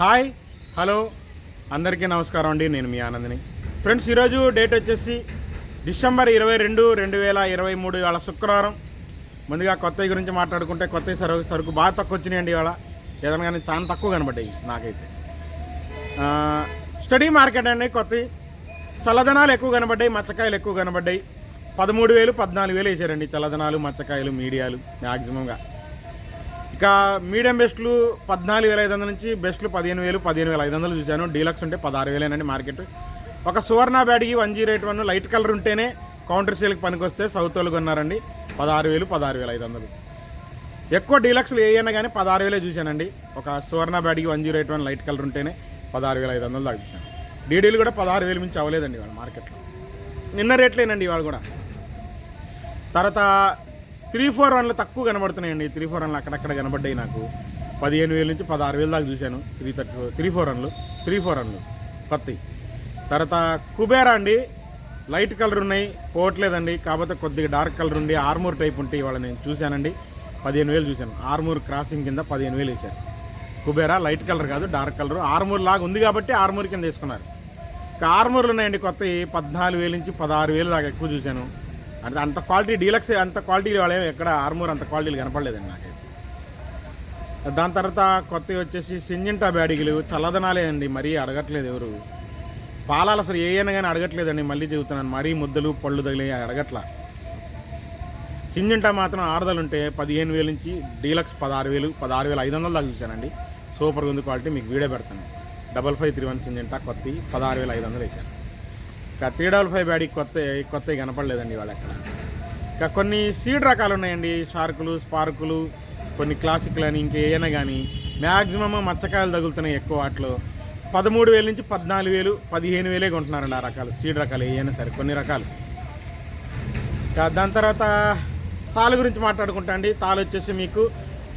Hi hello అందరికీ నమస్కారం అండి. నేను మీ ఆనందిని. ఫ్రెండ్స్ ఈరోజు డేట్ వచ్చేసి డిసెంబర్ ఇరవై రెండు రెండు వేల ఇరవై మూడు ఇవాళ శుక్రవారం. ముందుగా కొత్తవి గురించి మాట్లాడుకుంటే కొత్త సరుకు సరుకు బాగా తక్కువ వచ్చినాయండి ఇవాళ. ఏదైనా కానీ చాలా తక్కువ కనబడ్డాయి నాకైతే. స్టడీ మార్కెట్ అండి కొత్తవి చల్లదనాలు ఎక్కువ కనబడ్డాయి మచ్చకాయలు ఎక్కువ కనబడ్డాయి. పదమూడు వేలు పద్నాలుగు వేలు వేసారండి చల్లదనాలు మచ్చకాయలు మీడియాలు మ్యాక్సిమంగా ఇక మీడియం బెస్ట్లు పద్నాలుగు వేల ఐదు వందల నుంచి బెస్ట్లు పదిహేను వేలు పదిహేను వేల ఐదు వందలు చూశాను. డీలక్స్ ఉంటే పదహారు వేలేనండి మార్కెట్. ఒక Suvarna బ్యాడ్కి one zero eight one light colour ఉంటేనే కౌంటర్ సేల్కి పనికొస్తే సౌత్ వాళ్ళు కొన్నారండి. పదహారు వేలు పదహారు వేల ఐదు వందలు. ఎక్కువ డీలక్స్లు ఏ కానీ పదహారు వేలే చూశానండి. ఒక Suvarna బ్యాడ్కి one zero eight one light colour ఉంటేనే పదహారు వేల ఐదు వందలు దాకా చూశాను. డీడీలు కూడా పదహారు వేలు మించి అవ్వలేదండి ఇవాళ మార్కెట్లో. నిన్న రేట్లేనండి ఇవాళ కూడా. తర్వాత త్రీ ఫోర్ వన్లు తక్కువ కనబడుతున్నాయండి. త్రీ ఫోర్ వన్లు అక్కడక్కడ కనబడ్డాయి నాకు. పదిహేను వేల నుంచి పదహారు వేల దాకా చూశాను. త్రీ థర్టీ త్రీ ఫోర్ వన్లు త్రీ ఫోర్ వన్లు కొత్తవి తర్వాత కుబేరా అండి. లైట్ కలర్ ఉన్నాయి. పోవట్లేదండి. కాకపోతే కొద్దిగా డార్క్ కలర్ ఉండి ఆర్మూర్ టైప్ ఉంటే ఇవాళ నేను చూశానండి. పదిహేను వేలు చూశాను. ఆర్మూర్ క్రాసింగ్ కింద పదిహేను వేలు వేశారు. కుబేరా లైట్ కలర్ కాదు డార్క్ కలర్. ఆర్మూర్ లాగా ఉంది కాబట్టి ఆర్మూర్ కింద తీసుకున్నారు ఇంకా ఆర్మూర్లు ఉన్నాయండి కొత్తవి. పద్నాలుగు వేలు నుంచి పదహారు వేలు దాకా ఎక్కువ చూశాను. అంటే అంత క్వాలిటీ డీలక్స్ అంత క్వాలిటీ వాళ్ళే ఎక్కడ ఆర్మూర్ అంత క్వాలిటీలు కనపడలేదండి నాకైతే. దాని తర్వాత కొత్తవి వచ్చేసి సింజింటా బ్యాడిగులు చల్లదనాలే అండి మరీ అడగట్లేదు ఎవరు. పాలాలు అసలు ఏ అయినా కానీ అడగట్లేదండి మళ్ళీ చెబుతున్నాను మరీ ముద్దలు పళ్ళు తగిలి అడగట్లా. సింజింటా మాత్రం ఆరుదలు ఉంటే పదిహేను వేల నుంచి డీలక్స్ పదహారు వేలు పదహారు వేలు ఐదు వందలు దాకా చూశానండి. సూపర్గా ఉంది క్వాలిటీ మీకు వీడియో పెడతాను. Double five three one Syngenta కొత్త పదహారు వేల ఐదు వందలు వేసాను ఇంకా త్రీ డబల్ ఫైవ్ బ్యాడీ కొత్త కొత్తవి కనపడలేదండి వాళ్ళ ఎక్కడ. ఇంకా కొన్ని సీడ్ రకాలు ఉన్నాయండి. షార్కులు స్పార్కులు కొన్ని క్లాసిక్లు అని ఇంకా ఏమైనా కానీ మ్యాక్సిమమ్ మచ్చకాయలు తగులుతున్నాయి ఎక్కువ వాటిలో. పదమూడు వేల నుంచి పద్నాలుగు వేలు పదిహేను వేలే కొంటున్నారండి ఆ రకాలు. సీడ్ రకాలు ఏమైనా సరే కొన్ని రకాలు. ఇంకా దాని తర్వాత తాళు గురించి మాట్లాడుకుంటా అండి. తాళు వచ్చేసి మీకు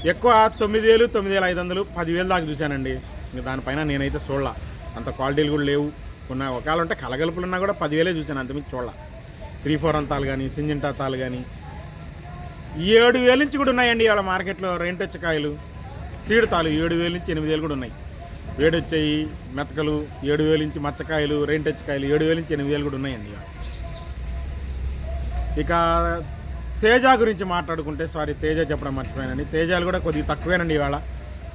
ఎక్కువ తొమ్మిది వేలు తొమ్మిది వేల ఐదు వందలు పదివేలు దాకా చూశానండి. ఇంకా దానిపైన నేనైతే చూడాల. అంత క్వాలిటీలు కూడా లేవు. ఉన్న ఒకవేళ ఉంటే కలగలుపులు ఉన్నా కూడా పదివేలే చూశాను అంతమించి చూడాల. త్రీ ఫోర్ అంతాలు కానీ సింజింటా తాలు కానీ ఏడు వేల నుంచి కూడా ఉన్నాయండి ఇవాళ మార్కెట్లో రెంటొచ్చ కాయలు. చీడతాలు ఏడు వేల నుంచి ఎనిమిది వేలు కూడా ఉన్నాయి. వేడొచ్చాయి మెతకలు ఏడు వేల నుంచి మచ్చకాయలు రెంటొచ్చకాయలు ఏడు వేల నుంచి ఎనిమిది వేలు కూడా ఉన్నాయండి ఇవాళ. ఇక తేజ గురించి మాట్లాడుకుంటే సారీ తేజ చెప్పడం మర్చిపోయానండి. తేజాలు కూడా కొద్దిగా తక్కువేనండి ఇవాళ.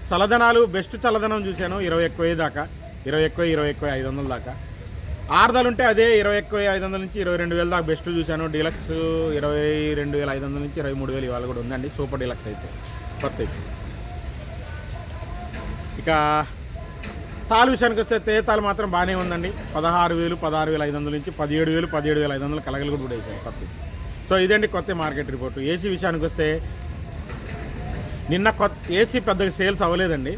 చల్లదనాలు బెస్ట్ చల్లదనం చూశాను ఇరవై ఎక్కువ దాకా. ఇరవై ఎక్కువ ఇరవై ఎక్కువ ఐదు వందల దాకా. ఆరుదలు ఉంటే అదే ఇరవై ఎక్కువ ఐదు వందల నుంచి ఇరవై రెండు వేల దాకా బెస్ట్ చూశాను. డీలక్స్ ఇరవై రెండు వేల ఐదు వందల నుంచి ఇరవై మూడు వేలు ఇవాళ కూడా ఉందండి. సూపర్ డీలక్స్ అయితే. కొత్త ఇక తాలు విషయానికి వస్తే తేతాలు మాత్రం బాగానే ఉందండి. పదహారు వేలు పదహారు వేల ఐదు వందల నుంచి పదిహేడు వేలు పదిహేడు వేల ఐదు వందలు కలగలు కూడా కూడా వేసాయి కొత్త సో ఇదండి కొత్త మార్కెట్ రిపోర్టు. ఏసీ విషయానికి వస్తే నిన్న కొత్త ఏసీ పెద్దగా సేల్స్ అవ్వలేదండి.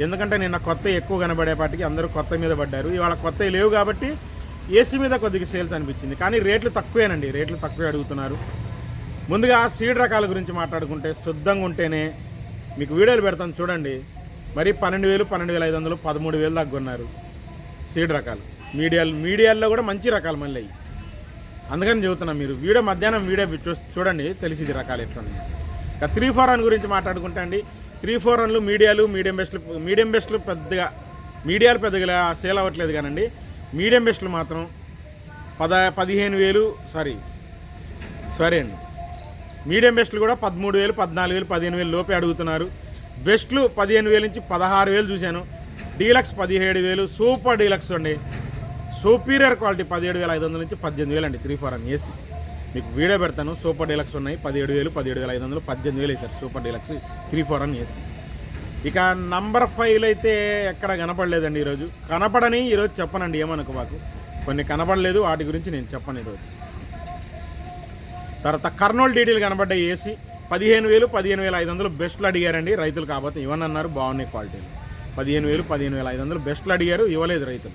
ఎందుకంటే నిన్న కొత్త ఎక్కువ కనబడేపాటికి అందరూ కొత్త మీద పడ్డారు. ఇవాళ కొత్త లేవు కాబట్టి ఏసీ మీద కొద్దిగా సేల్స్ అనిపించింది. కానీ రేట్లు తక్కువేనండి. రేట్లు తక్కువే అడుగుతున్నారు. ముందుగా సీడ్ రకాల గురించి మాట్లాడుకుంటే శుద్ధంగా ఉంటేనే మీకు వీడియోలు పెడతాను చూడండి. మరి పన్నెండు వేలు పన్నెండు వేల ఐదు వందలు పదమూడు వేలు తగ్గున్నారు సీడ్ రకాలు. మీడియాలు మీడియాల్లో కూడా మంచి రకాలు మళ్ళీ. అందుకని చెబుతున్నాం మీరు వీడియో మధ్యాహ్నం వీడియో చూ- చూడండి. తెలిసింది రకాలు ఎట్లున్నాయి. ఇక త్రీ ఫోర్ వన్ గురించి మాట్లాడుకుంటే అండి త్రీ ఫోర్ మీడియాలు మీడియం బెస్ట్లు మీడియం బెస్ట్లు పెద్దగా మీడియాలు పెద్దగా సేల్ అవ్వట్లేదు కానండి. మీడియం బెస్ట్లు మాత్రం పద పదిహేను వేలు సారీ సారీ అండి. మీడియం బెస్ట్లు కూడా పదమూడు వేలు పద్నాలుగు వేలు పదిహేను వేలు లోపే అడుగుతున్నారు. బెస్ట్లు పదిహేను వేలు నుంచి పదహారు వేలు చూశాను. డీలక్స్ పదిహేడు వేలు సూపర్ డీలక్స్ అండి. సూపీరియర్ క్వాలిటీ పదిహేడు వేల ఐదు వందల నుంచి పద్దెనిమిది వేలు అండి త్రీ ఫోర్ అని ఏసీ. మీకు వీడియో పెడతాను. సూపర్ డీలక్స్ ఉన్నాయి. పదిహేడు వేలు పదిహేడు వేల ఐదు వందలు పద్దెనిమిది వేలు వేశారు. సూపర్ డీలక్స్ త్రీ ఫోర్ అని ఏసీ ఇక నంబర్ ఫైవ్ అయితే ఎక్కడ కనపడలేదండి ఈరోజు. కనపడని ఈరోజు చెప్పనండి ఏమనుకో మాకు కొన్ని కనపడలేదు వాటి గురించి నేను చెప్పను ఈరోజు. తర్వాత కర్నూలు డీడీలు కనబడ్డాయి ఏసీ. పదిహేను వేలు పదిహేను వేల ఐదు వందలు బెస్ట్లు అడిగారండి రైతులు కాబట్టి ఇవన్నన్నారు బాగున్నాయి క్వాలిటీలు. పదిహేను వేలు పదిహేను వేల ఐదు వందలు బెస్ట్లు అడిగారు ఇవ్వలేదు రైతులు.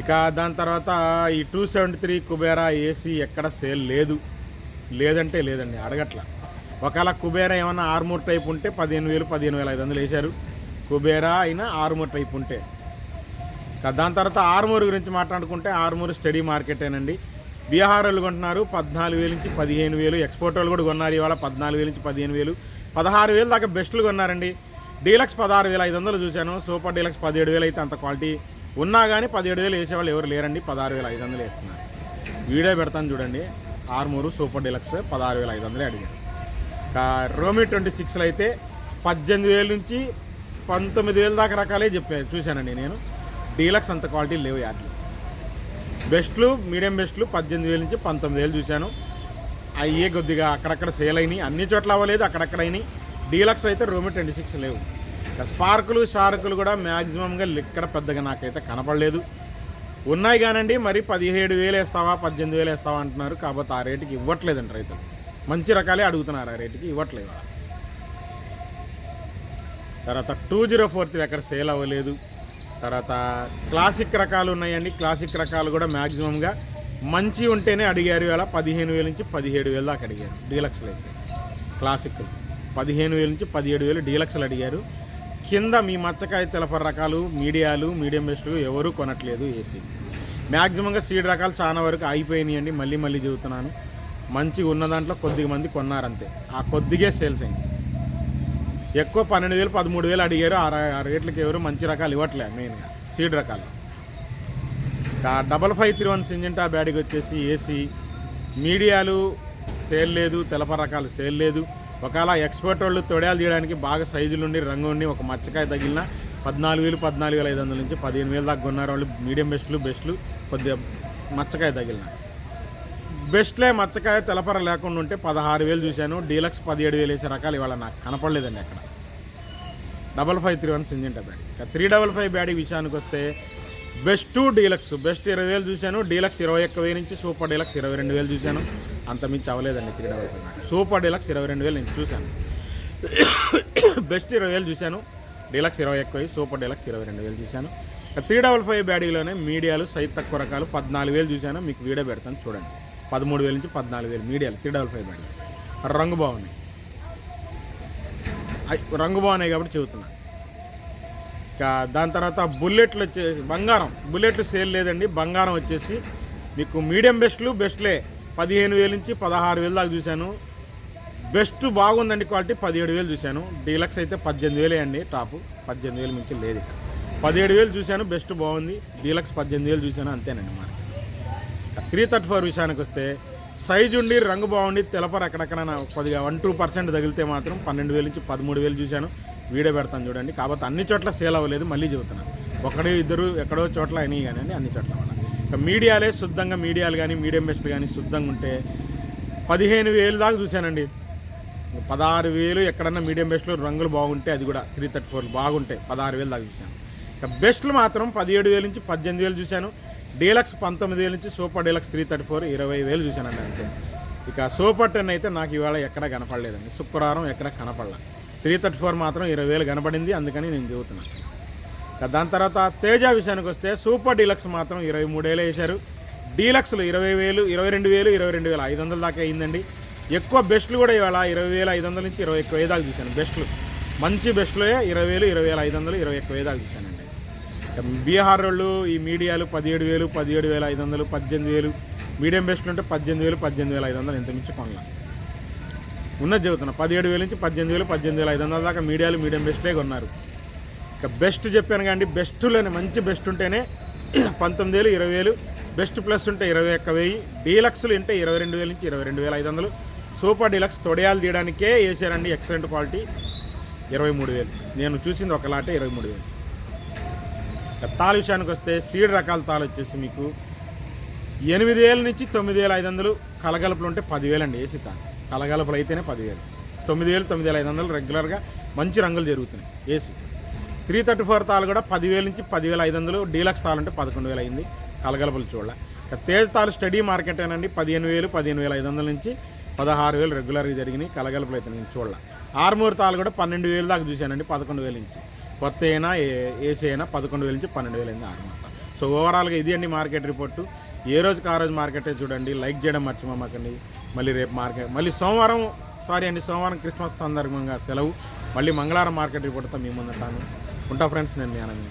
ఇక దాని తర్వాత ఈ two seventy three Kubera AC ఎక్కడ సేల్ లేదు. లేదంటే లేదండి అడగట్ల. ఒకవేళ కుబేరా ఏమైనా ఆర్మూర్ టైప్ ఉంటే పదిహేను వేలు పదిహేను వేల ఐదు వందలు వేశారు. కుబేరా అయినా ఆర్మూర్ టైప్ ఉంటే. దాని తర్వాత ఆర్మూర్ గురించి మాట్లాడుకుంటే ఆర్మూర్ స్టడీ మార్కెటేనండి. బీహార్ వాళ్ళు కొంటున్నారు పద్నాలుగు వేలు నుంచి పదిహేను వేలు. ఎక్స్పోర్ట్ వాళ్ళు కూడా కొన్నారు ఇవాళ పద్నాలుగు వేలు నుంచి పదిహేను వేలు. పదహారు వేలు దాకా బెస్ట్లు కొన్నారండి. డీలక్స్ పదహారు వేల ఐదు వందలు చూశాను. సూపర్ డీలక్స్ పదిహేడు వేలు అయితే అంత క్వాలిటీ. ఉన్నా కానీ పదిహేడు వేలు వేసేవాళ్ళు ఎవరు లేరండి. పదహారు వేల ఐదు వందలు వేస్తున్నారు. వీడియో పెడతాను చూడండి. ఆర్మూరు సూపర్ డీలక్స్ పదహారు వేల ఐదు వందలే అడిగాను. రోమి ట్వంటీ సిక్స్లో అయితే పద్దెనిమిది వేల నుంచి పంతొమ్మిది వేల దాకా రకాలే చెప్పాను చూశానండి నేను. డీలక్స్ అంత క్వాలిటీ లేవు యాట్లు బెస్ట్లు మీడియం బెస్ట్లు పద్దెనిమిది వేల నుంచి పంతొమ్మిది వేలు చూశాను. అయ్యే కొద్దిగా అక్కడక్కడ సేల్ అయినాయి. అన్ని చోట్ల అవ్వలేదు అక్కడక్కడ అయినాయి. డీలక్స్ అయితే రోమి ట్వంటీ సిక్స్ లేవు. స్పార్కులు షార్కులు కూడా మ్యాక్సిమంగా ఇక్కడ పెద్దగా నాకైతే కనపడలేదు. ఉన్నాయి కానండి మరి పదిహేడు వేలు వేస్తావా పద్దెనిమిది వేలు వేస్తావా అంటున్నారు. కాబట్టి ఆ రేటుకి ఇవ్వట్లేదండి రైతులు. మంచి రకాలే అడుగుతున్నారు ఆ రేటుకి ఇవ్వట్లేదు. తర్వాత టూ జీరో ఫోర్ త్రీ అక్కడ సేల్ అవ్వలేదు. తర్వాత క్లాసిక్ రకాలు ఉన్నాయండి. క్లాసిక్ రకాలు కూడా మ్యాక్సిమంగా మంచి ఉంటేనే అడిగారు. వేళ పదిహేను వేల నుంచి పదిహేడు వేలు దాకా అడిగారు. డీలక్స్లు అయితే. క్లాసిక్ పదిహేను వేల నుంచి పదిహేడు వేలు డీలక్స్లు అడిగారు. కింద మీ మచ్చకాయ తెలప రకాలు మీడియాలు మీడియం బెస్ట్లు ఎవరు కొనట్లేదు ఏసీ. మ్యాక్సిమంగా సీడ్ రకాలు చాలా వరకు అయిపోయినాయండి మళ్ళీ మళ్ళీ చెబుతున్నాను. మంచిగా ఉన్న దాంట్లో కొద్దిగా మంది కొన్నారంతే. ఆ కొద్దిగే సేల్స్ అయింది. ఎక్కువ పన్నెండు వేలు పదమూడు వేలు అడిగారు ఆ రేట్లకి ఎవరు మంచి రకాలు ఇవ్వట్లే మెయిన్గా సీడ్ రకాలు. Double five three one Syngenta బ్యాడీకి వచ్చేసి ఏసీ మీడియాలు సేల్ లేదు తెలప రకాలు సేల్ లేదు. ఒకవేళ ఎక్స్పర్ట్ వాళ్ళు తొడయాలు తీయడానికి బాగా సైజులు ఉండి రంగు ఉండి ఒక మచ్చకాయ తగిలిన పద్నాలుగు వేలు పద్నాలుగు వేల ఐదు వందల నుంచి పదిహేను వేలు దాకా కొన్నారు వాళ్ళు. మీడియం బెస్ట్లు బెస్ట్లు కొద్దిగా మచ్చకాయ తగిలిన. బెస్ట్లే మచ్చకాయ తెలపర లేకుండా ఉంటే పదహారు వేలు చూశాను. డీలక్స్ పదిహేడు వేలు వేసే రకాలు ఇవాళ నాకు కనపడలేదండి అక్కడ. Double five three one Syngenta paddy. ఇక త్రీ డబల్ ఫైవ్ బ్యాడీ విషయానికి వస్తే బెస్ట్ డీలక్స్ బెస్ట్ ఇరవై వేలు చూశాను. డీలక్స్ ఇరవై ఒక్క వేలు నుంచి సూపర్ డీలక్స్ ఇరవై రెండు వేలు చూశాను. అంత మించి అవ్వలేదండి three double five super deluxe ఇరవై రెండు వేలు నేను చూశాను. బెస్ట్ ఇరవై వేలు చూశాను. డీలక్స్ ఇరవై ఎక్కువ సూపర్ డీలక్స్ ఇరవై రెండు వేలు చూశాను. త్రీ డబల్ ఫైవ్ బ్యాడీలోనే మీడియాలు సైజ్ తక్కువ రకాలు పద్నాలుగు వేలు చూశాను. మీకు వీడియో పెడతాను చూడండి. పదమూడు వేల నుంచి పద్నాలుగు వేలు మీడియాలు త్రీ డబల్ ఫైవ్ బ్యాడీ రంగు బాగున్నాయి. రంగు బాగున్నాయి కాబట్టి చెబుతున్నా. ఇంకా దాని తర్వాత బుల్లెట్లు వచ్చేసి బంగారం. బుల్లెట్లు సేల్ లేదండి. బంగారం వచ్చేసి మీకు మీడియం బెస్ట్లు బెస్ట్లే. పదిహేను వేల నుంచి పదహారు వేలు దాకా చూశాను. బెస్ట్ బాగుందండి క్వాలిటీ పదిహేడు వేలు చూశాను. డీలక్స్ అయితే పద్దెనిమిది వేలే అండి టాప్. పద్దెనిమిది వేలు మించి లేదు పదిహేడు వేలు చూశాను బెస్ట్ బాగుంది. డీలక్స్ పద్దెనిమిది వేలు చూశాను అంతేనండి మరి. త్రీ థర్టీ ఫోర్ విషయానికి వస్తే సైజు ఉండి రంగు బాగుండి తెలపరు అక్కడక్కడ కొద్దిగా వన్ టూ పర్సెంట్ తగిలితే మాత్రం పన్నెండు వేలు నుంచి పదమూడు వేలు చూశాను. వీడియో పెడతాను చూడండి. కాబట్టి అన్ని చోట్ల సేల్ అవ్వలేదు మళ్ళీ చెబుతున్నాను ఒకడు ఇద్దరు ఎక్కడో చోట్ల అయినాయి కానీ అన్ని చోట్ల మీడియాలే శుద్ధంగా మీడియాలు కానీ మీడియం బెస్ట్ కానీ శుద్ధంగా ఉంటే పదిహేను వేలు దాకా చూశానండి. పదహారు వేలు ఎక్కడన్నా మీడియం బెస్ట్లు రంగులు బాగుంటే అది కూడా త్రీ థర్టీ ఫోర్ బాగుంటాయి. పదహారు వేలు దాకా చూశాను. ఇక బెస్ట్లు మాత్రం పదిహేడు వేలు నుంచి పద్దెనిమిది వేలు చూశాను. డీలక్స్ పంతొమ్మిది వేలు నుంచి super deluxe three thirty four ఇరవై వేలు చూశానండి అంతే. ఇక సూపర్ టెన్ అయితే నాకు ఇవాళ ఎక్కడ కనపడలేదండి. శుక్రవారం ఎక్కడ కనపడలే. త్రీ థర్టీ ఫోర్ మాత్రం ఇరవై వేలు కనపడింది అందుకని నేను చెబుతున్నాను దాని తర్వాత తేజ విషయానికి వస్తే సూపర్ డీలక్స్ మాత్రం ఇరవై మూడేళ్ళు వేశారు. డీలక్స్లు ఇరవై వేలు ఇరవై రెండు వేలు ఇరవై రెండు వేలు ఐదు వందల దాకా అయిందండి. ఎక్కువ బెస్ట్లు కూడా ఇవాళ ఇరవై వేల ఐదు వందల నుంచి ఇరవై ఎక్కువ దాకా చూశాను. బెస్ట్లు. మంచి బెస్ట్లే ఇరవై వేలు ఇరవై వేల ఐదు వందలు ఇరవై ఎక్కువ దాకా చూశానండి. బీహార్ వాళ్ళు ఈ మీడియాలు పదిహేడు వేలు పదిహేడు వేల ఐదు వందలు పద్దెనిమిది వేలు. మీడియం బెస్ట్లు ఉంటే పద్దెనిమిది వేలు పద్దెనిమిది వేల ఐదు వందలు ఇంత మించి కొనలా. ఉన్నది చెబుతున్నా పదిహేడు వేల నుంచి పద్దెనిమిది వేలు పద్దెనిమిది వేల ఐదు వందల దాకా మీడియాలు మీడియం బెస్ట్లే కొన్నారు. ఇక బెస్ట్ చెప్పాను కానీ బెస్ట్లోనే మంచి బెస్ట్ ఉంటేనే పంతొమ్మిది వేలు ఇరవై వేలు. బెస్ట్ ప్లస్ ఉంటే ఇరవై ఒక్క వెయ్యి. డీలక్స్లు ఉంటే ఇరవై రెండు వేల నుంచి ఇరవై రెండు వేల ఐదు వందలు. సూపర్ డీలక్స్ తొడయాలు తీయడానికే వేసారండి ఎక్సలెంట్ క్వాలిటీ. ఇరవై మూడు వేలు. నేను చూసింది ఒక లాటే ఇరవై మూడు వేలు. ఇక తాలు విషయానికి వస్తే సీడ్ రకాల తాలు వచ్చేసి మీకు ఎనిమిది వేల నుంచి తొమ్మిది వేల ఐదు వందలు. కలగలుపులు ఉంటే పదివేలు అండి ఏసీ తాను. కలగలుపులు అయితేనే పదివేలు తొమ్మిది వేలు తొమ్మిది వేల ఐదు వందలు రెగ్యులర్గా మంచి రంగులు జరుగుతున్నాయి. ఏసీ త్రీ థర్టీ ఫోర్ తాలు కూడా పదివేల నుంచి పదివేల ఐదు వందలు డీలక్స్ తాలు అంటే పదకొండు వేలు అయింది. కలగలపలు చూడాల. తేజ్ తాలు స్టడీ మార్కెట్ ఏనండి పదిహేను వేలు పదిహేను వేల ఐదు వందల నుంచి పదహారు వేలు రెగ్యులర్గా జరిగినాయి. కలగలపలు అయితే నేను చూడాల. ఆరుమూరు తాలు కూడా పన్నెండు వేలు దాకా చూశానండి పదకొండు వేల నుంచి. కొత్త అయినా ఏ- ఏసీ అయినా పదకొండు వేల నుంచి పన్నెండు వేలు అయింది ఆరుమూరు తాలు సో ఓవరాల్గా ఇది అండి మార్కెట్ రిపోర్టు. ఏ రోజుకి ఆ రోజు మార్కెటే చూడండి. లైక్ చేయడం మర్చిపోమాకండి. మళ్ళీ రేపు మార్కెట్ మళ్ళీ సోమవారం సారీ అండి సోమవారం క్రిస్మస్ సందర్భంగా సెలవు. మళ్ళీ మంగళవారం మార్కెట్ రిపోర్ట్తో మీ ముందుంటాను. ఉంటా ఫ్రెండ్స్ నేను మీ ఆనంద్